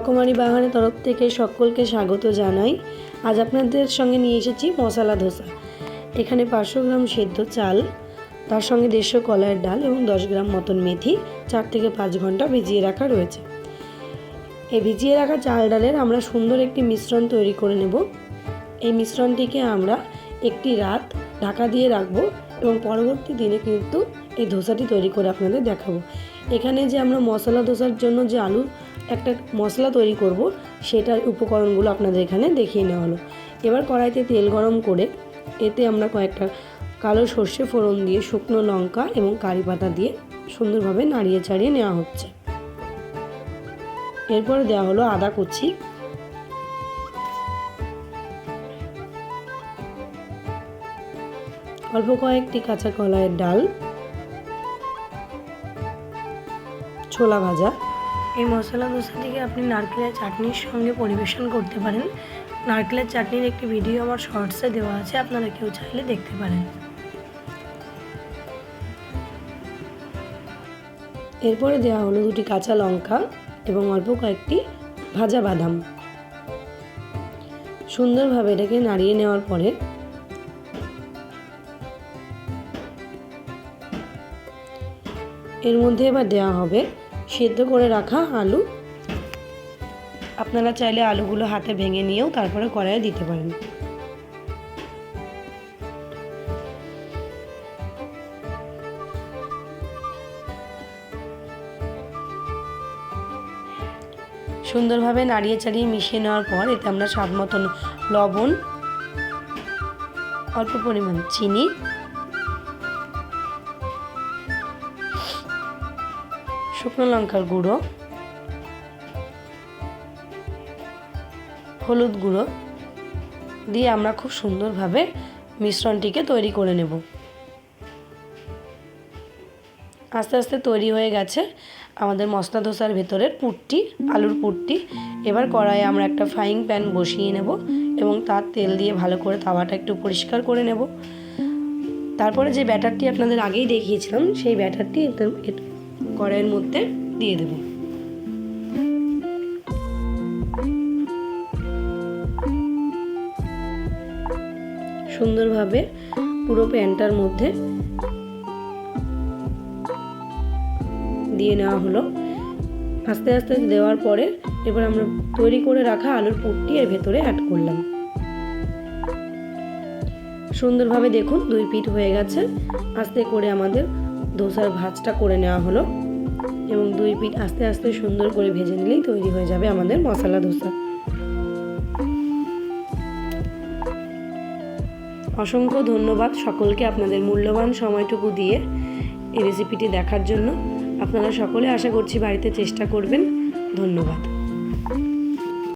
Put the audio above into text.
রকমারি বাগানের তরফ থেকে সকলকে স্বাগত জানাই। আজ আপনাদের সঙ্গে নিয়ে এসেছি মশলা ধোসা। এখানে পাঁচশো গ্রাম সেদ্ধ চাল, তার সঙ্গে দেড়শো কলাইয়ের ডাল এবং দশ গ্রাম মতন মেথি, চার থেকে পাঁচ ঘণ্টা ভিজিয়ে রাখা রয়েছে। এই ভিজিয়ে রাখা চাল ডালের আমরা সুন্দর একটি মিশ্রণ তৈরি করে নেব। এই মিশ্রণটিকে আমরা একটি রাত ঢাকা দিয়ে রাখব এবং পরবর্তী দিনে কিন্তু এই ধোসাটি তৈরি করে আপনাদের দেখাবো। এখানে যে আমরা মশলা ধোসার জন্য যে আলু একটা মশলা তৈরি করব, সেটার উপকরণগুলো আপনাদের এখানে দেখিয়ে নেওয়া হলো। এবার কড়াইতে তেল গরম করে, এতে আমরা কয়েকটা কালো সর্ষে ফোড়ন দিয়ে শুকনো লঙ্কা এবং কারি পাতা দিয়ে সুন্দরভাবে নাড়িয়ে চাড়িয়ে নেওয়া হচ্ছে। এরপরে দেওয়া হলো আদা কুচি। অল্প কয়েকটি কাঁচা কলাইয়ের ডাল। ছোলা ভাজা। এই মশলা দোসাটিকে আপনি নারকেলের চাটনির সঙ্গে পরিবেশন করতে পারেন। নারকেলের চাটনির একটি ভিডিও আমার শর্টসে দেওয়া আছে, আপনারা কেউ চাইলে দেখতে পারেন। এরপরে দেওয়া হলো দুটি কাঁচা লঙ্কা এবং অল্প কয়েকটি ভাজা বাদাম। সুন্দরভাবে এটাকে নাড়িয়ে নেওয়ার পরে এর মধ্যে এবার দেওয়া হবে সেদ্ধ করে রাখা আলু। আপনারা চাইলে আলুগুলো হাতে ভেঙে নিয়েও তারপরে কড়াইয়ে দিতে পারেন। সুন্দরভাবে নাড়িয়ে চাড়িয়ে মিশিয়ে নেওয়ার পর এতে আমরা স্বাদ মতন লবণ, অল্প পরিমাণ চিনি শুকনো লঙ্কার গুঁড়ো, হলুদ গুঁড়ো দিয়ে আমরা খুব সুন্দরভাবে মিশ্রণটিকে তৈরি করে নেব। আস্তে আস্তে তৈরি হয়ে গেছে আমাদের মশলা ধোসার ভেতরের পুরটি আলুর পুরটি এবার কড়াইয়ে আমরা একটা ফ্রাইং প্যান বসিয়ে নেব এবং তার তেল দিয়ে ভালো করে তাওয়াটা একটু পরিষ্কার করে নেব। তারপরে যে ব্যাটারটি আপনাদের আগেই দেখিয়েছিলাম, সেই ব্যাটারটি কড়াইয়ের মধ্যে দিয়ে দেব। সুন্দরভাবে পুরো প্যানটার মধ্যে দিয়ে নেওয়া হলো। আস্তে আস্তে দেওয়ার পরে এবার আমরা তৈরি করে রাখা আলুর পুরটি এর ভেতরে অ্যাড করলাম। সুন্দরভাবে দেখুন দুই পিঠ হয়ে গেছে। আস্তে করে আমাদের ধোসার ভাজটা করে নেওয়া হলো এবং দুই পিঠ আস্তে আস্তে সুন্দর করে ভেজে নিলেই তৈরি হয়ে যাবে আমাদের মশলা ধোসা অসংখ্য ধন্যবাদ সকলকে আপনাদের মূল্যবান সময়টুকু দিয়ে এই রেসিপিটি দেখার জন্য। আপনারা সকলে আশা করছি বাড়িতে চেষ্টা করবেন। ধন্যবাদ।